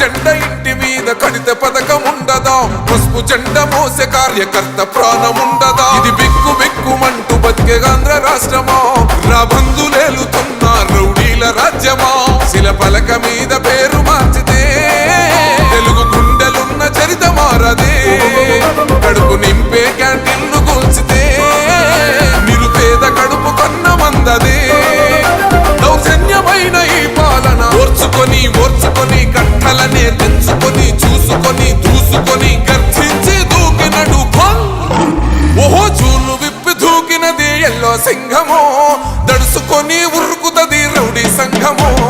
జెండ ఇంటి మీద కడిత పథకం ఉండదా? పసుపు జెండ మోసే కార్యకర్త ప్రాణం ఉండదా? ఇది బిక్కు బిక్కుమంటూ బతికే ఆంధ్ర రాష్ట్రమా? రాబందులేలుతున్న రౌడీల రాజ్యమా? శిల పలక మీద పేరు మార్చితే తెలుగు గుండెలున్న చరిత మారదే. కడుపు నింపే క్యాంటీన్లు కూల్చితే నిరుపేద కడుపు కొన్న మందదే. దౌర్జన్యమైన ఈ పాలన ఓర్చుకొని సంఘము.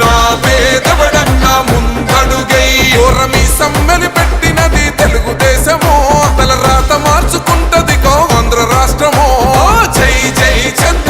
na pena.